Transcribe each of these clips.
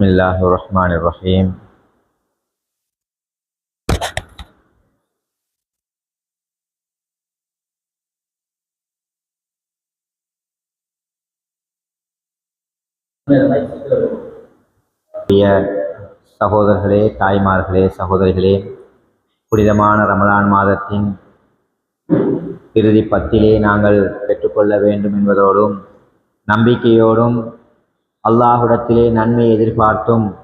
بسم الله الرحمن الرحيم பிரிய சகோதரர்களே தாய்மார்களே சகோதரிகளே புனிதமான ரமலான் மாதத்தின் இறுதி பத்திலே நாங்கள் பெற்றுக்கொள்ள வேண்டும் என்பதோடும் நம்பிக்கையோடும் அல்லாஹுடத்திலே நன்மை எதிர்பார்த்தும்.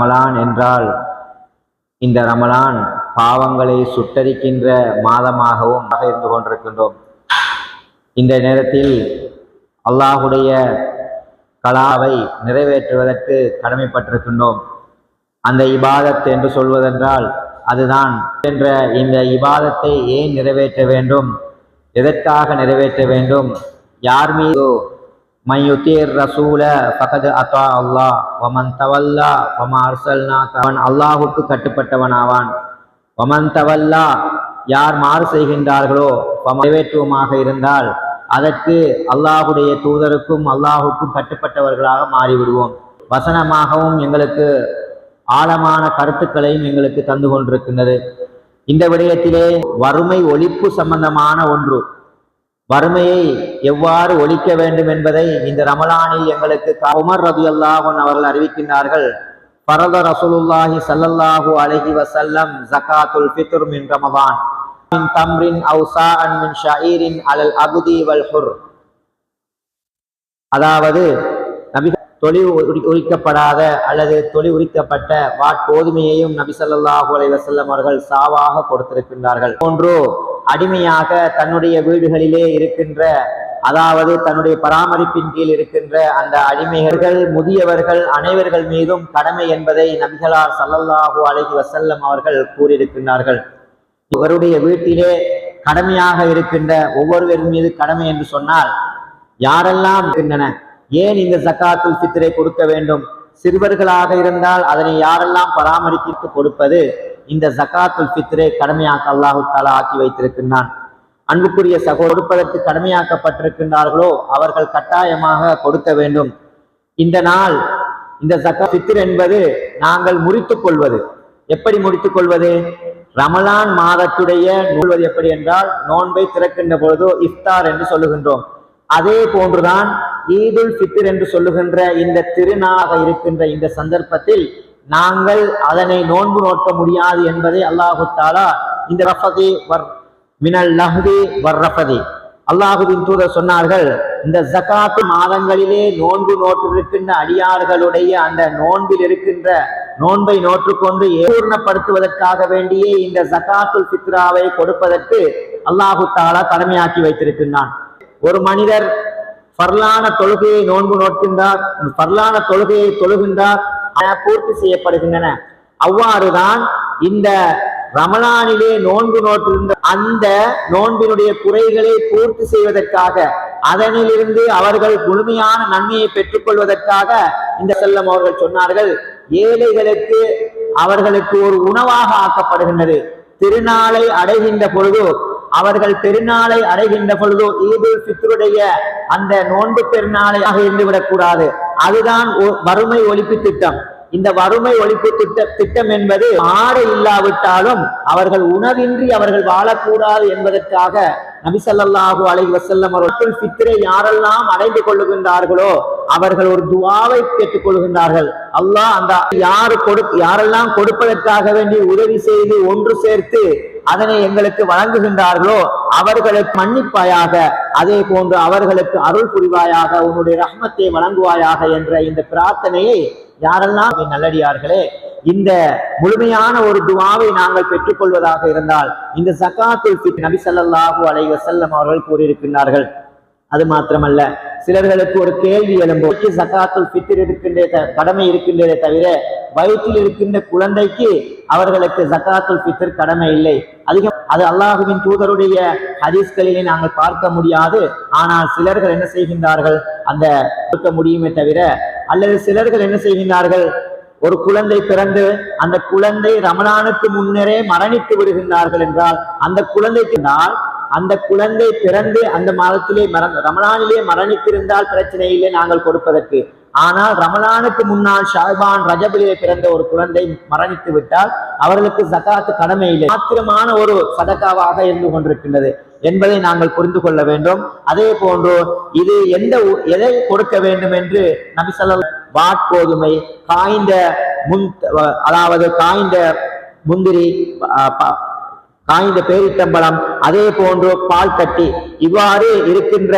ரமலான் என்றால் இந்த ரமலான் பாவங்களை சுட்டரிக்கின்ற மாதமாகவும் இருந்து கொண்டிருக்கின்றோம். இந்த நேரத்தில் அல்லாஹுடைய கலாவை நிறைவேற்றுவதற்கு கடமைப்பட்டிருக்கின்றோம். அந்த இபாதத் என்று சொல்வதென்றால் அதுதான். என்ற இந்த இபாதத்தை ஏன் நிறைவேற்ற வேண்டும்? எதற்காக நிறைவேற்ற வேண்டும்? யார் மீது மையுத்தீர் ரசூல பகது அத்தா அல்லாஹ் வமன் தவல்லா வமா அர்சல்னா அவன் அல்லாஹுக்கு கட்டுப்பட்டவன் ஆவான் வமன் தவல்லா யார் மாறு செய்கின்றார்களோ நிறைவேற்றுவமாக இருந்தால் அதற்கு அல்லாஹுடைய தூதருக்கும் அல்லாஹுக்கும் கட்டுப்பட்டவர்களாக மாறிவிடுவோம். வசனமாகவும் எங்களுக்கு ஆழமான கருத்துக்களையும் எங்களுக்கு தந்து கொண்டிருக்கின்றது. இந்த விடயத்திலே வறுமை ஒழிப்பு சம்பந்தமான ஒன்று. வறுமையை எவ்வாறு ஒழிக்க வேண்டும் என்பதை இந்த ரமலானில் எங்களுக்கு உமர் ரபி அல்லாஹன் அவர்கள் அறிவிக்கின்றார்கள். பரத ரசூலுல்லாஹி சல்லல்லாஹு அலஹி வசல்லம் ஜகாத்துல் ஃபித்ர் மின் ரமதான். மின் தம்ரின் அவு சாஅன் மின் ஷஈரின் அலல் அபுதி வல் ஹுர். அதாவது நபி தொழில் உரி- உரிக்கப்படாத அல்லது தொழில் உரிக்கப்பட்ட வாட்கோதுமையையும் நபி சல்லாஹூ அலைஹி வஸல்லம் அவர்கள் சாவாக கொடுத்திருக்கின்றார்கள். போன்று அடிமையாக தன்னுடைய வீடுகளிலே இருக்கின்ற அதாவது தன்னுடைய பராமரிப்பின் கீழ் இருக்கின்ற அந்த அடிமைகள் முதியவர்கள் அனைவர்கள் மீதும் கடமை என்பதை நபிகளார் சல்லல்லாஹு அலைஹி வசல்லம் அவர்கள் கூறியிருக்கின்றார்கள். இவருடைய வீட்டிலே கடமையாக இருக்கின்ற ஒவ்வொருவர் மீது கடமை என்று சொன்னால் யாரெல்லாம் இருக்கின்றன? ஏன் இந்த சக்காத்துல் சித்திரை கொடுக்க வேண்டும்? சிறுவர்களாக இருந்தால் அதனை யாரெல்லாம் பராமரிப்பிற்கு கொடுப்பது? இந்த ஜக்காத்துல் ஃபித்ரே கடமையாக்க அல்லாஹு தாலா ஆக்கி வைத்திருக்கின்றான். அன்புக்குரிய சகோ கொடுப்பதற்கு கடமையாக்கப்பட்டிருக்கின்றார்களோ அவர்கள் கட்டாயமாக கொடுக்க வேண்டும். இந்த நாள் இந்த ஜக்கா ஃபித்ர் என்பது நாங்கள் முறித்துக் கொள்வது. எப்படி முடித்துக் கொள்வது? ரமலான் மாதத்துடைய நூல்வது எப்படி என்றால் நோன்பை திறக்கின்ற பொழுதோ இஃப்தார் என்று சொல்லுகின்றோம். அதே போன்றுதான் ஈதுல் ஃபித்ர் என்று சொல்லுகின்ற இந்த திருநாளாக இருக்கின்ற இந்த சந்தர்ப்பத்தில் நாங்கள் அதனை நோன்பு நோக்க முடியாது என்பதை அல்லாஹு தாலா இந்த ரஃபதி வர் மினல் லஹ்தி வர் ரஃபதி. அல்லாஹுவின் தூதர் சொன்னார்கள் இந்த ஜகாத்து மாதங்களிலே நோன்பு நோற்றிருக்கின்ற அடியார்களுடைய அந்த நோன்பில் இருக்கின்ற நோன்பை நோற்றுக்கொண்டு பூர்ணப்படுத்துவதற்காக வேண்டியே இந்த ஜகாத்துல் ஃபித்ராவை கொடுப்பதற்கு அல்லாஹு தாலா கடமையாக்கி வைத்திருக்கின்றான். ஒரு மனிதர் பர்லான தொழுகையை நோன்பு நோக்கின்றார் பர்லான தொழுகையை தொழுகின்றார் பூர்த்தி செய்யப்படுகின்றன. அவ்வாறுதான் இந்த ரமலானிலே நோன்பு நோற்றிருந்த அந்த நோன்பினுடைய குறைகளை பூர்த்தி செய்வதற்காக அதனிலிருந்து அவர்கள் முழுமையான நன்மையை பெற்றுக்கொள்வதற்காக இந்த செல்லம் அவர்கள் சொன்னார்கள். ஏழைகளுக்கு அவர்களுக்கு ஒரு உணவாக ஆக்கப்படுகின்றது. திருநாளை அடைகின்ற பொழுது அவர்கள் பெருநாளை அடைகின்ற பொழுதோ ஈதுல் ஃபித்ருடைய அந்த நோன்பு பெருநாளையாக இருந்து விடக்கூடாது அதுதான் வறுமை ஒழிப்பு திட்டம். இந்த வறுமை ஒழிப்பு திட்ட திட்டம் என்பது ஆடை இல்லாவிட்டாலும் அவர்கள் உணவின்றி அவர்கள் வாழக்கூடாது என்பதற்காக நபிசல்லாஹூ அலை வசல்லம் அவர்கள் சித்திரை யாரெல்லாம் அடைந்து கொள்ளுகின்றார்களோ அவர்கள் ஒரு துவாவை கேட்டுக் கொள்கின்றார்கள். அல்லாஹ் அந்த யாரு கொடு யாரெல்லாம் கொடுப்பதற்காக வேண்டி உதவி செய்து ஒன்று சேர்த்து அதனை எங்களுக்கு வழங்குகின்றார்களோ அவர்களுக்கு மன்னிப்பாயாக அதே போன்று அவர்களுக்கு அருள் புரிவாயாக உன்னுடைய ரஹ்மத்தை வழங்குவாயாக என்ற இந்த பிரார்த்தனையை யாரெல்லாம் நல்லடியார்களே இந்த முழுமையான ஒரு துவாவை நாங்கள் பெற்றுக்கொள்வதாக இருந்தால் இந்த சகாத்துல் ஃபித் நபி ஸல்லல்லாஹு அலைஹி வஸல்லம் அவர்கள் கூறியிருக்கின்றார்கள். அது மாத்திரமல்ல சிலர்களுக்கு ஒரு கேள்வி எழும்போது ஜகாத்துல் ஃபித்ர் இருக்கின்றே த- கடமை இருக்கின்றதே தவிர வயிற்றில் இருக்கின்ற குழந்தைக்கு அவர்களுக்கு ஜக்காத்துல் ஃபித்ர் கடமை இல்லை. அதிகம் அது அல்லாஹுவின் தூதருடைய ஹதீஸ்களிலே நாங்கள் பார்க்க முடியாது. ஆனால் சிலர்கள் என்ன செய்கின்றார்கள்? அந்த கொடுக்க முடியுமே தவிர அல்லது சிலர்கள் என்ன செய்கின்றார்கள்? ஒரு குழந்தை பிறந்து அந்த குழந்தை ரமணானுக்கு முன்னரே மரணித்து விடுகின்றார்கள் என்றால் அந்த குழந்தைக்கு நாள் அந்த குழந்தை பிறந்து அந்த மாதத்திலே மரண ரமணானிலே மரணித்திருந்தால் பிரச்சனை இல்லை நாங்கள் கொடுப்பதற்கு. ஆனால் ரமலானுக்கு முன்னால் ஷாபான் ரஜபிலே பிறந்த ஒரு குழந்தை மரணித்து விட்டால் அவர்களுக்கு ஜகாத்து கடமை இல்லை மாத்திரமான ஒரு சதக்காவாக இருந்து கொண்டிருக்கின்றது என்பதை நாங்கள் புரிந்து கொள்ள வேண்டும். அதே போன்று இது எந்த எதை கொடுக்க வேண்டும் என்று நபிசல்ல வாட்கோதுமை காய்ந்த முன் அதாவது காய்ந்த முந்திரி அஹ், காய்ந்த பேரித்தம்பளம் அதே போன்று பால் கட்டி. இவ்வாறு இருக்கின்ற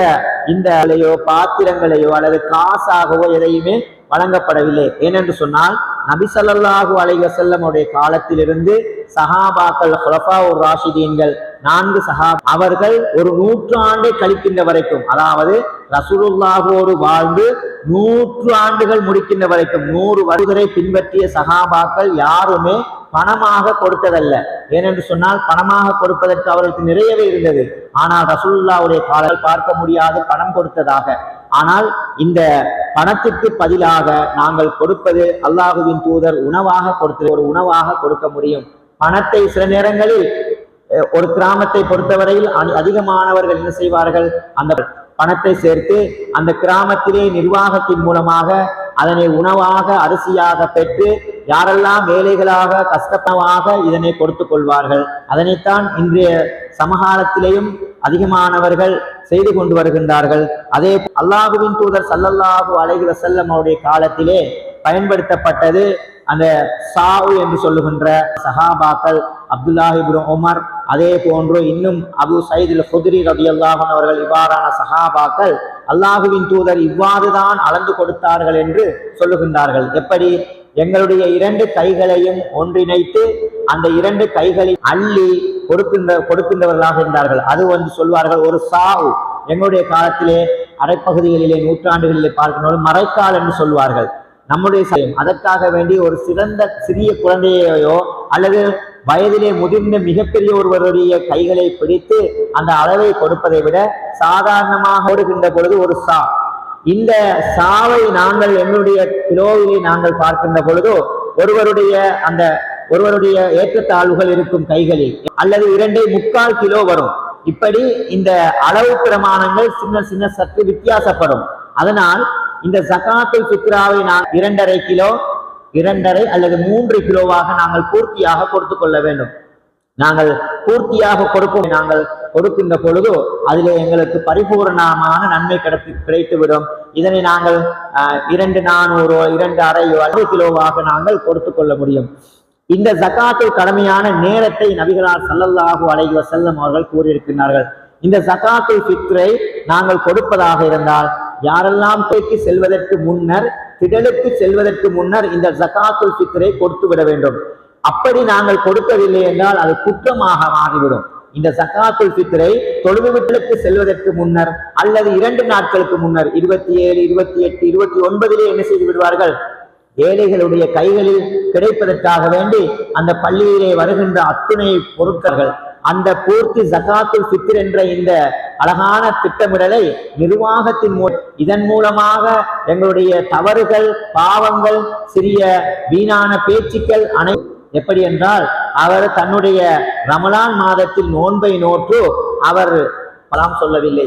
இந்த அலையோ பாத்திரங்களையோ அல்லது காசாகவோ எதையுமே வழங்கப்படவில்லை. ஏனென்று சொன்னால் நபிசல்லாஹு அலைவசல்லமுடைய காலத்திலிருந்து சஹாபாக்கள் ஹுலஃபா ஒரு ராஷிதீன்கள் நான்கு சஹா அவர்கள் ஒரு நூற்றாண்டை கழிக்கின்ற வரைக்கும் அதாவது ரசூலுல்லாஹோடு வாழ்ந்து நூற்று ஆண்டுகள் முடிக்கின்ற வரைக்கும் நூறு வருகரை பின்பற்றிய சஹாபாக்கள் யாருமே பணமாக கொடுத்ததல்ல. ஏனென்று சொன்னால் பணமாக கொடுப்பதற்கு அவர்களுக்கு நிறையவே இருந்தது. ஆனால் ரசூல்லாவுடைய காலம் பார்க்க முடியாது பணம் கொடுத்ததாக. ஆனால் இந்த பணத்துக்கு பதிலாக நாங்கள் கொடுப்பது அல்லாஹுவின் தூதர் உணவாக கொடுத்து ஒரு உணவாக கொடுக்க முடியும். பணத்தை சில நேரங்களில் ஒரு கிராமத்தை பொறுத்தவரையில் அதிகமானவர்கள் என்ன செய்வார்கள்? அந்த பணத்தை சேர்த்து அந்த கிராமத்திலே நிர்வாகத்தின் மூலமாக அதனை உணவாக அரிசியாக பெற்று யாரெல்லாம் வேலைகளாக கஷ்டமாக இதனை கொடுத்து கொள்வார்கள் அதனைத்தான் இன்றைய சமகாலத்திலேயும் அதிகமானவர்கள் செய்து கொண்டு வருகின்றார்கள். அதே அல்லாஹுவின் தூதர் சல்லல்லாஹு அலைஹி வஸல்லம் அவருடைய காலத்திலே பயன்படுத்தப்பட்டது அந்த சாவு என்று சொல்லுகின்ற சஹாபாக்கள் அப்துல்லாஹி உமர் அதே போன்று இன்னும் அபு சயீதுல் ஹுதிரி ரலியல்லாஹு அல்லாஹன் அவர்கள் இவ்வாறான சஹாபாக்கள் அல்லாஹுவின் தூதர் இவ்வாறுதான் அளந்து கொடுத்தார்கள் என்று சொல்லுகின்றார்கள். எப்படி? எங்களுடைய இரண்டு கைகளையும் ஒன்றிணைத்து அந்த இரண்டு கைகளில் அள்ளி கொடுக்கின்ற கொடுக்கின்றவர்களாக இருந்தார்கள். அது வந்து சொல்வார்கள் ஒரு சாவு. எங்களுடைய காலத்திலே அரைப்பகுதிகளிலே நூற்றாண்டுகளிலே பார்க்கணும் மறைக்கால் என்று சொல்வார்கள். நம்முடைய சமயம் அதற்காக வேண்டி ஒரு சிறந்த சிறிய குழந்தையையோ அல்லது வயதிலே முதிர்ந்த மிகப்பெரிய ஒருவருடைய கைகளை பிடித்து அந்த அளவை கொடுப்பதை விட சாதாரணமாக ஓடுகின்ற பொழுது ஒரு சா இந்த சாவை நாங்கள் என்னுடைய கிலோவிலே நாங்கள் பார்க்கின்ற பொழுதோ ஒருவருடைய அந்த ஒருவருடைய ஏற்றத்தாழ்வுகள் இருக்கும் கைகளில் அல்லது இரண்டே முக்கால் கிலோ வரும். இப்படி இந்த அளவு பிரமாணங்கள் சின்ன சின்ன சற்று வித்தியாசப்படும். அதனால் இந்த ஜகாத்துல் ஃபித்ராவை நான் இரண்டரை கிலோ இரண்டரை அல்லது மூன்று கிலோவாக நாங்கள் பூர்த்தியாக கொடுத்து கொள்ள வேண்டும். நாங்கள் பூர்த்தியாக கொடுக்கும் நாங்கள் கொடுக்கின்ற பொழுது அதிலே எங்களுக்கு பரிபூரணமான நன்மை கிடைத்து கிடைத்துவிடும். இதனை நாங்கள் இரண்டு நானூறோ இரண்டு அறையோ ஐந்து கிலோவாக நாங்கள் கொடுத்து கொள்ள முடியும். இந்த ஜகாத்துல் கடமையான நேரத்தை நபிகளார் ஸல்லல்லாஹு அலைஹி செல்லும் அவர்கள் கூறியிருக்கிறார்கள் இந்த ஜகாத்துல் ஃபித்ரை நாங்கள் கொடுப்பதாக இருந்தால் யாரெல்லாம் தேய்க்கு செல்வதற்கு முன்னர் திடலுக்கு செல்வதற்கு முன்னர் இந்த ஜகாத்துல் ஃபித்ரை கொடுத்து விட வேண்டும். அப்படி நாங்கள் கொடுக்கவில்லை என்றால் அது குற்றமாக மாறிவிடும். இந்த சக்காத்துல் சித்திரை தொழுது வீட்டுக்கு செல்வதற்கு முன்னர் அல்லது இரண்டு நாட்களுக்கு முன்னர் இருபத்தி ஏழு இருபத்தி எட்டு இருபத்தி ஒன்பதிலே என்ன செய்து விடுவார்கள்? ஏழைகளுடைய கைகளில் கிடைப்பதற்காக வேண்டி அந்த பள்ளியிலே வருகின்ற அத்துணை பொருட்கள் அந்த பூர்த்தி ஜகாத்துல் ஃபித்ர் என்ற இந்த அழகான திட்டமிடலை நிர்வாகத்தின் மூலம் இதன் மூலமாக எங்களுடைய தவறுகள் பாவங்கள் சிறிய வீணான பேச்சுக்கள் அனை எப்படி என்றால் அவர் தன்னுடைய ரமலான் மாதத்தில் நோன்பை நோற்று அவர் பலாம் சொல்லவில்லை.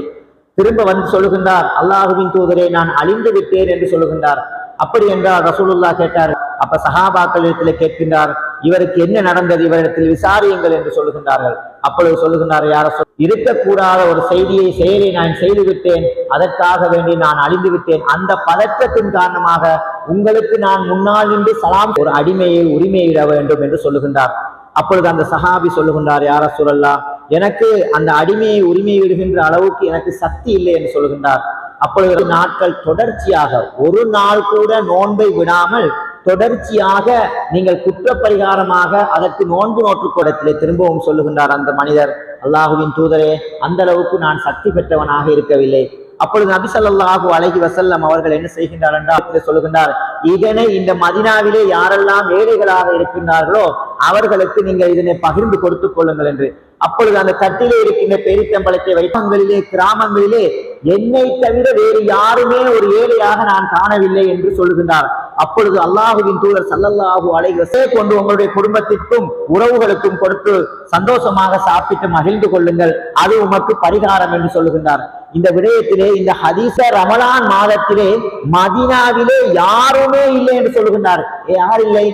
திரும்ப வந்து சொல்லுகின்றார் அல்லாஹுவின் தூதரே நான் அழிந்து விட்டேன் என்று சொல்லுகின்றார். அப்படி என்றால் ரசூலுல்லா கேட்டார் அப்ப சஹாபாக்களிடத்தில் கேட்கின்றார் இவருக்கு என்ன நடந்தது? இவரிடத்தில் விசாரியுங்கள் என்று சொல்லுகின்றார்கள். அப்பொழுது சொல்லுகின்றார் யார சொல் இருக்கக்கூடாத ஒரு செய்தியை செயலை நான் செய்து விட்டேன் அதற்காக வேண்டி நான் அழிந்து விட்டேன் அந்த பதற்றத்தின் காரணமாக உங்களுக்கு நான் முன்னால் நின்று சலாம் ஒரு அடிமையை உரிமையிட வேண்டும் என்று சொல்லுகின்றார். அப்பொழுது அந்த சஹாபி சொல்லுகின்றார் யார சொல்லல்லா எனக்கு அந்த அடிமையை உரிமையிடுகின்ற அளவுக்கு எனக்கு சக்தி இல்லை என்று சொல்லுகின்றார். அப்பொழுது நாட்கள் தொடர்ச்சியாக ஒரு நாள் கூட நோன்பை விடாமல் தொடர்ச்சியாக நீங்கள் குற்ற பரிகாரமாக அதற்கு நோன்பு நோற்று கூடத்திலே திரும்பவும் சொல்லுகின்றார் அந்த மனிதர். அல்லாஹுவின் தூதரே அந்த அளவுக்கு நான் சக்தி பெற்றவனாக இருக்கவில்லை. அப்பொழுது நபிசல்லாஹு அழகி வசல்லம் அவர்கள் என்ன செய்கின்றார் என்றால் சொல்லுகின்றார் இதனை இந்த மதினாவிலே யாரெல்லாம் ஏழைகளாக இருக்கின்றார்களோ அவர்களுக்கு நீங்கள் இதனை பகிர்ந்து கொடுத்துக் கொள்ளுங்கள் என்று. அப்பொழுது அந்த தட்டிலே இருக்கின்ற பேரித்தம்பளத்தை வைப்பங்களிலே கிராமங்களிலே என்னை தவிர வேறு யாருமே ஒரு ஏழையாக நான் காணவில்லை என்று சொல்லுகின்றார். அப்பொழுது அல்லாஹுவின் தூதர் சல்லல்லாஹு அலைஹி கொண்டு உங்களுடைய குடும்பத்திற்கும் உறவுகளுக்கும் கொடுத்து சந்தோஷமாக சாப்பிட்டு மகிழ்ந்து கொள்ளுங்கள். அது உமக்கு பரிகாரம் என்று சொல்லுகின்றார். இந்த விடயத்திலே இந்த ஹதீச ரமலான் மாதத்திலே மதீனாவிலே யாருமே இல்லை என்று சொல்லுகின்றார். யார் இல்லை?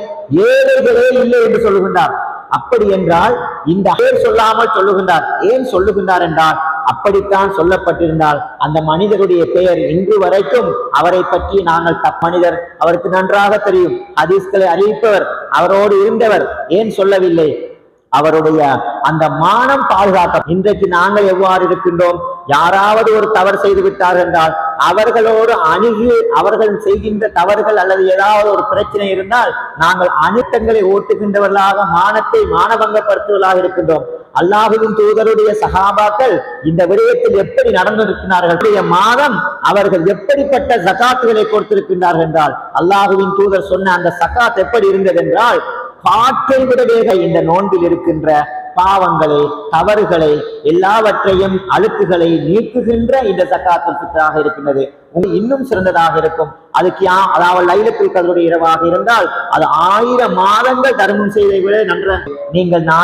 ஏழைகளே இல்லை என்று சொல்லுகின்றார். அப்படி என்றால் இந்த பேர் சொல்லாமல் சொல்லுகின்றார். ஏன் சொல்லுகின்றார் என்றால் அப்படித்தான் சொல்லப்பட்டிருந்தால் அந்த மனிதருடைய பெயர் இன்று வரைக்கும் அவரை பற்றி நாங்கள் தப் மனிதர். அவருக்கு நன்றாக தெரியும். ஹதீஸ்களை அறிவிப்பவர் அவரோடு இருந்தவர். ஏன் சொல்லவில்லை? அவருடைய அந்த மானம் பாதுகாக்க இன்றைக்கு நாங்கள் எவ்வாறு இருக்கின்றோம்? யாராவது ஒரு தவறு செய்து விட்டார் என்றால் அவர்களோடு அணுகி அவர்கள் செய்கின்ற தவறுகள் அல்லது ஏதாவது ஒரு பிரச்சனை இருந்தால் நாங்கள் அழுத்தங்களை ஓட்டுகின்றவர்களாக மானத்தை மானபங்கப்படுத்துவதாக இருக்கின்றோம். அல்லாஹுவின் தூதருடைய சகாபாக்கள் இந்த விடயத்தில் எப்படி நடந்திருக்கிறார்கள்? அவருடைய மாதம் அவர்கள் எப்படிப்பட்ட சகாத்துகளை கொடுத்திருக்கின்றார்கள் என்றால் அல்லாஹுவின் தூதர் சொன்ன அந்த சகாத் எப்படி இருந்தது என்றால் பாட்டை விடவேக இந்த நோன்பில் இருக்கின்ற பாவங்களை தவறுகளை எல்லாவற்றையும் அழுக்குகளை நீக்குகின்ற இந்த சக்காத்து ஃபித்ராக இருக்கின்றது. உங்களுக்கு இன்னும் சிறந்ததாக இருக்கும். அதுக்கு யா அதாவது லைலத்தில் கதருடைய இரவாக இருந்தால் அது ஆயிரம் மாதங்கள் தர்மம் செய்வதை விட நன்ற நீங்கள்